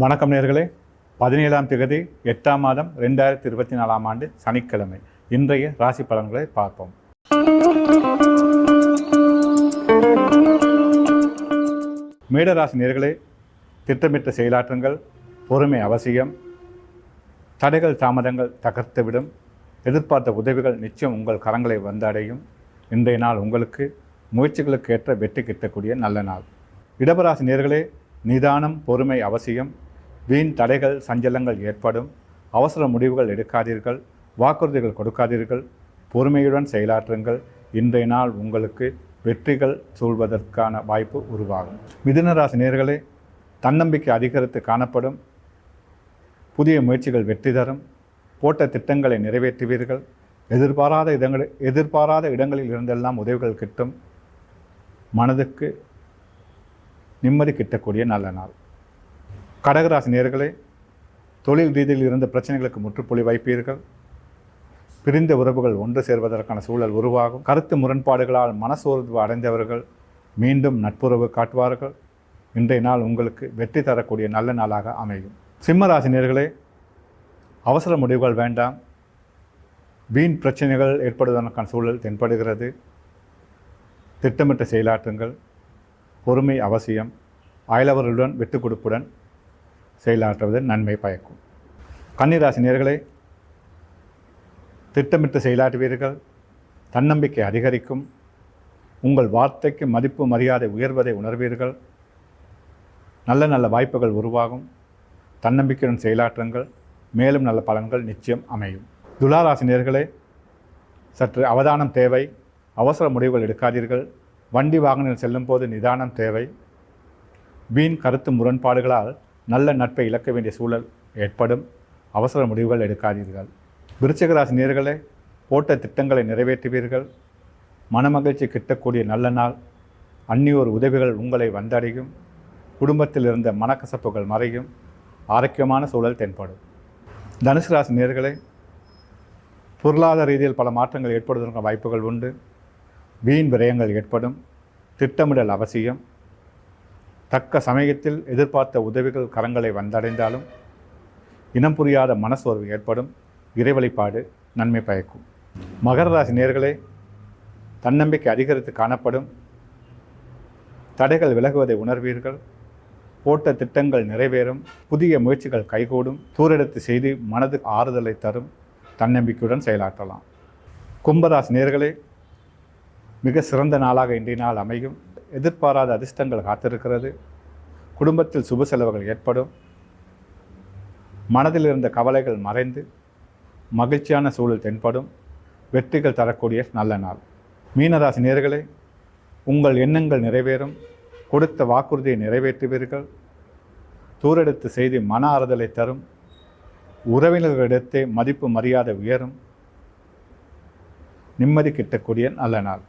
வணக்கம் நேர்களே. பதினேழாம் திகதி எட்டாம் மாதம் ரெண்டாயிரத்தி இருபத்தி நாலாம் ஆண்டு சனிக்கிழமை. இன்றைய ராசி பலன்களை பார்ப்போம். மேடராசி நேர்களே திட்டமிட்ட செயலாற்றங்கள் பொறுமை அவசியம் தடைகள் தாமதங்கள் தகர்த்துவிடும் எதிர்பார்த்த உதவிகள் நிச்சயம் உங்கள் கரங்களை வந்தடையும். இன்றைய நாள் உங்களுக்கு முயற்சிகளுக்கு ஏற்ற வெற்றி கிட்டக்கூடிய நல்ல நாள். இடபராசி நேர்களே நிதானம் பொறுமை அவசியம் வீண் தடைகள் சஞ்சலங்கள் ஏற்படும். அவசர முடிவுகள் எடுக்காதீர்கள். வாக்குறுதிகள் கொடுக்காதீர்கள். பொறுமையுடன் செயலாற்றுங்கள். இன்றைய நாள் உங்களுக்கு வெற்றிகள் சூழ்வதற்கான வாய்ப்பு உருவாகும். மிதுனராசி நேர்களே தன்னம்பிக்கை அதிகரித்து காணப்படும். புதிய முயற்சிகள் வெற்றி தரும். போட்ட திட்டங்களை நிறைவேற்றுவீர்கள். எதிர்பாராத இடங்களில் எதிர்பாராத இடங்களில் இருந்தெல்லாம் உதவிகள் கிட்டும். மனதுக்கு நிம்மதி கிட்டக்கூடிய நல்ல நாள். கடகராசி நேர்களே தொழில் ரீதியில் இருந்த பிரச்சனைகளுக்கு முற்றுப்புள்ளி வைப்பீர்கள். பிரிந்த உறவுகள் ஒன்று சேர்வதற்கான சூழல் உருவாகும். கருத்து முரண்பாடுகளால் மனசோர்வு அடைந்தவர்கள் மீண்டும் நட்புறவு காட்டுவார்கள். இன்றைய நாள் உங்களுக்கு வெற்றி தரக்கூடிய நல்ல நாளாக அமையும். சிம்மராசினியர்களே அவசர முடிவுகள் வேண்டாம். வீண் பிரச்சனைகள் ஏற்படுவதற்கான சூழல் தென்படுகிறது. திட்டமிட்ட செயலாற்றுங்கள். பொறுமை அவசியம். அயலவர்களுடன் விட்டுக் கொடுப்புடன் செயலாற்றுவது நன்மை பயக்கும். கன்னிராசி நேர்களை திட்டமிட்டு செயலாற்றுவீர்கள். தன்னம்பிக்கை அதிகரிக்கும். உங்கள் வார்த்தைக்கு மதிப்பு மரியாதை உயர்வதை உணர்வீர்கள். நல்ல நல்ல வாய்ப்புகள் உருவாகும். தன்னம்பிக்கையுடன் செயலாற்றுங்கள். மேலும் நல்ல பலன்கள் நிச்சயம் அமையும். துளாராசினியர்களே சற்று அவதானம் தேவை. அவசர முடிவுகள் எடுக்காதீர்கள். வண்டி வாகனங்கள் செல்லும் போது நிதானம் தேவை. வீண் கருத்து முரண்பாடுகளால் நல்ல நட்பை இழக்க வேண்டிய சூழல் ஏற்படும். அவசர முடிவுகள் எடுக்காதீர்கள். விருச்சகராசி நேர்களை போட்ட திட்டங்களை நிறைவேற்றுவீர்கள். மனமகிழ்ச்சி கிட்டக்கூடிய நல்ல நாள். அந்நியோர் உதவிகள் உங்களை வந்தடையும். குடும்பத்தில் இருந்த மனக்கசப்புகள் மறையும். ஆரோக்கியமான சூழல் தென்படும். தனுசு ராசி நேர்களை பொருளாதார ரீதியில் பல மாற்றங்கள் ஏற்படுவதற்கான வாய்ப்புகள் உண்டு. வீண் விரயங்கள் ஏற்படும். திட்டமிடல் அவசியம். தக்க சமயத்தில் எதிர்பார்த்த உதவிகள் கரங்களை வந்தடைந்தாலும் இனம் புரியாத மனசோர்வு ஏற்படும். இறைவழிபாடு நன்மை பயக்கும். மகர ராசி நேர்களே தன்னம்பிக்கை அதிகரித்து காணப்படும். தடைகள் விலகுவதை உணர்வீர்கள். போட்ட திட்டங்கள் நிறைவேறும். புதிய முயற்சிகள் கைகூடும். தூரெடுத்து செய்து மனது ஆறுதலை தரும். தன்னம்பிக்கையுடன் செயலாற்றலாம். கும்பராசி நேர்களே மிக சிறந்த நாளாக இன்றைய நாள் அமையும். எதிர்பாராத அதிர்ஷ்டங்கள் காத்திருக்கிறது. குடும்பத்தில் சுப செலவுகள் ஏற்படும். மனதில் இருந்த கவலைகள் மறைந்து மகிழ்ச்சியான சூழல் தென்படும். வெற்றிகள் தரக்கூடிய நல்ல நாள். மீனராசி நேர்களே உங்கள் எண்ணங்கள் நிறைவேறும். கொடுத்த வாக்குறுதியை நிறைவேற்றுவீர்கள். தூரெடுத்து செய்து மன ஆறுதலை தரும். உறவினர்களிடத்தே மதிப்பு மரியாதை உயரும். நிம்மதி கிட்டக்கூடிய நல்ல நாள்.